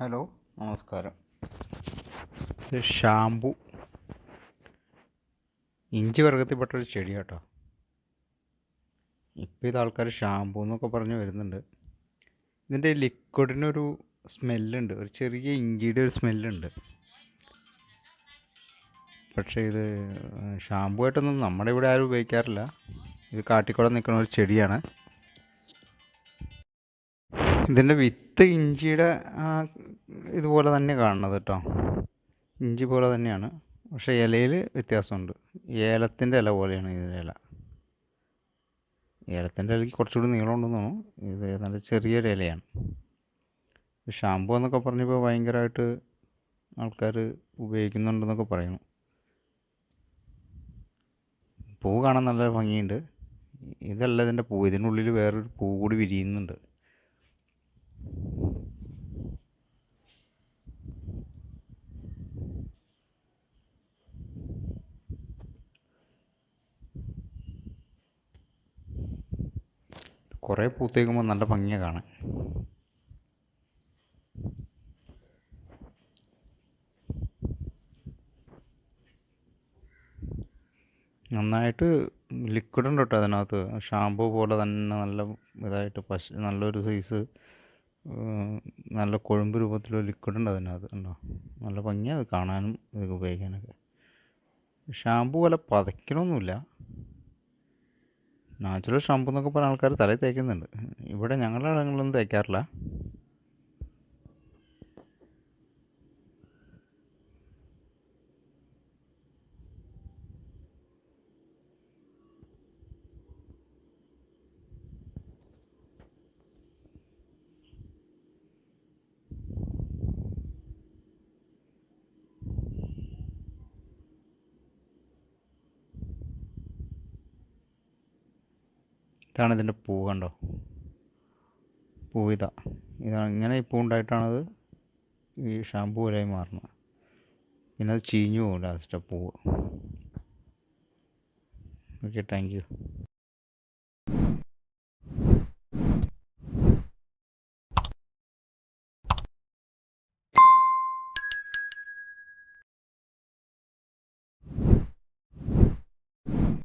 Hello നമസ്കാരം. ഇത് shampoo. ഇഞ്ചി വർഗത്തിൽപ്പെട്ട ഒരു ചെടി കേട്ടോ ഇപ്പോൾ ഇത് ആൾക്കാർ ഷാംപു എന്നൊക്കെ പറഞ്ഞ് വരുന്നുണ്ട്. ഇതിന്റെ ലിക്വിഡിനൊരു സ്മെല്ലുണ്ട്. ഒരു ചെറിയ ഇഞ്ചിയുടെ ഒരു സ്മെല്ലുണ്ട്. പക്ഷേ ഇത് ഷാംപു ആയിട്ടൊന്നും നമ്മുടെ ഇവിടെ ആരും ഉപയോഗിക്കാറില്ല. ഇത് കാട്ടിക്കുളം നിൽക്കുന്ന ഒരു ചെടിയാണ്. ഇതിന്റെ വിത്ത് ഇഞ്ചിയുടെ ഇതുപോലെ തന്നെ കാണുന്നത് കേട്ടോ. ഇഞ്ചി പോലെ തന്നെയാണ്. പക്ഷേ ഇലയിൽ വ്യത്യാസമുണ്ട്. ഏലത്തിന്റെ ഇല പോലെയാണ് ഇതിന്റെ ഇല. ഏലത്തിന്റെ ഇലയ്ക്ക് കുറച്ചുകൂടി നീളമുണ്ടെന്ന് തോന്നുന്നു. ഇത് നല്ല ചെറിയൊരു ഇലയാണ്. ഷാമ്പു എന്നൊക്കെ പറഞ്ഞപ്പോൾ ഭയങ്കരമായിട്ട് ആൾക്കാർ ഉപയോഗിക്കുന്നുണ്ടെന്നൊക്കെ പറയുന്നു. പൂ കാണാൻ നല്ല ഭംഗിയുണ്ട്. ഇതല്ല ഇതിന്റെ പൂ. ഇതിനുള്ളിൽ വേറൊരു പൂ കൂടി വിരിയുന്നുണ്ട്. കുറേ പൂത്തേക്കുമ്പോൾ നല്ല ഭംഗിയാണ് കാണാൻ. നന്നായിട്ട് ലിക്വിഡ് ഉണ്ട് കേട്ടോ അതിനകത്ത്. ഷാമ്പു പോലെ തന്നെ നല്ല ഇതായിട്ട് പശ നല്ലൊരു സൈസ് നല്ല കൊഴുമ്പ് രൂപത്തിലൊരു ലിക്വിഡ് ഉണ്ട് അതിനകത്ത് ഉണ്ടോ നല്ല ഭംഗിയാണ് അത് കാണാനും ഇത് ഉപയോഗിക്കാനൊക്കെ. ഷാമ്പു പോലെ പതയ്ക്കണമൊന്നുമില്ല നാച്ചുറൽ ഷാമ്പു എന്നൊക്കെ പറഞ്ഞ ആൾക്കാർ തലയിൽ തേക്കുന്നുണ്ട്. ഇവിടെ ഞങ്ങളുടെ ഇടങ്ങളിലൊന്നും തേക്കാറില്ല. ഇതാണ് ഇതിന്റെ പൂ കണ്ടോ? പൂ ഇതാ. ഇതാണ് ഇങ്ങനെ ഈ പൂ ഉണ്ടായിട്ടാണത് ഈ ഷാമ്പൂ പോലെയായി മാറുന്നത്. പിന്നെ അത് ചീഞ്ഞു പോകും ലാസ്റ്റ് പൂവ്. Okay thank you.